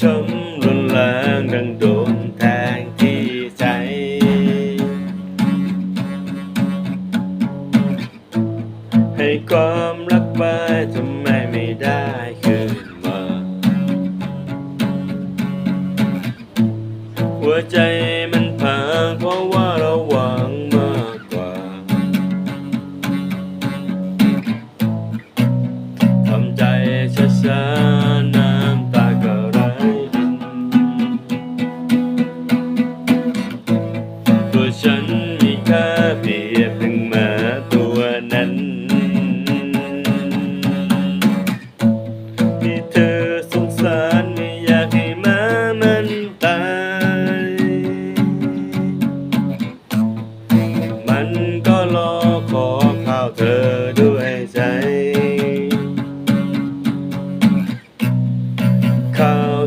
ช้ำรุนแรงดังโดนแทงที่ใจ ให้ความรักไปทำไมไม่ได้คืนมา หัวใจมันพังเพราะว่าเราหวังมากกว่าทำใจช้าๆ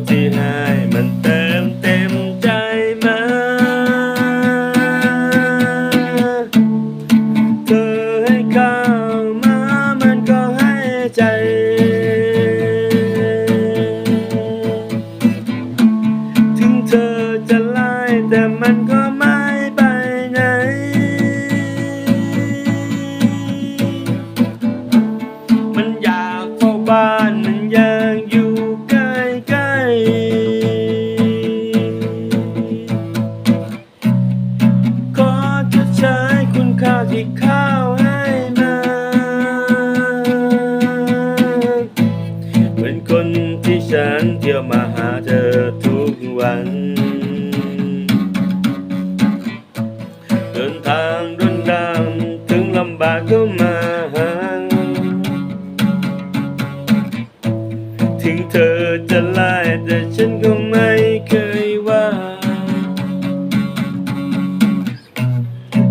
ข้ ถึงเธอจะไล่แต่ฉันก็ไม่เคยว่า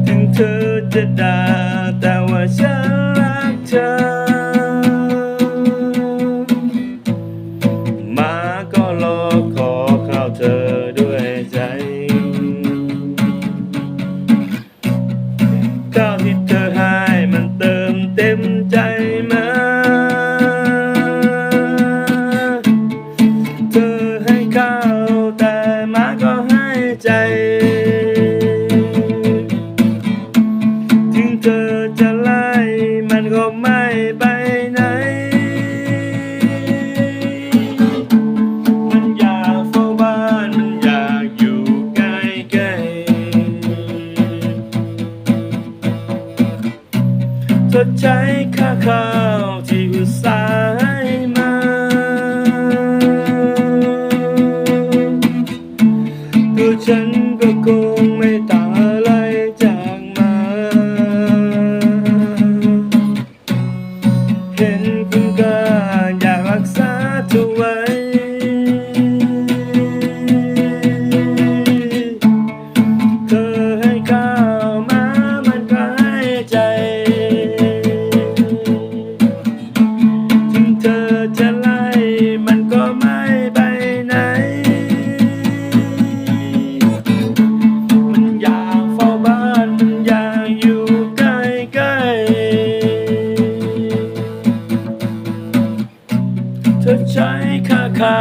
ถึงเธอจะด่าแต่ว่าฉันรักเธอ มาก็รอขอข้าวเธอด้วยใจข้าวที่ ให้ข้าแต่มาก็ให้ใจ ถึงเธอจะไล่มันก็ไม่ไปไหน มันอยากเฝ้าบ้านมันอยากอยู่ใกล้ๆทดใช้ค่าข้าว ตัวฉันก็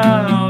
now.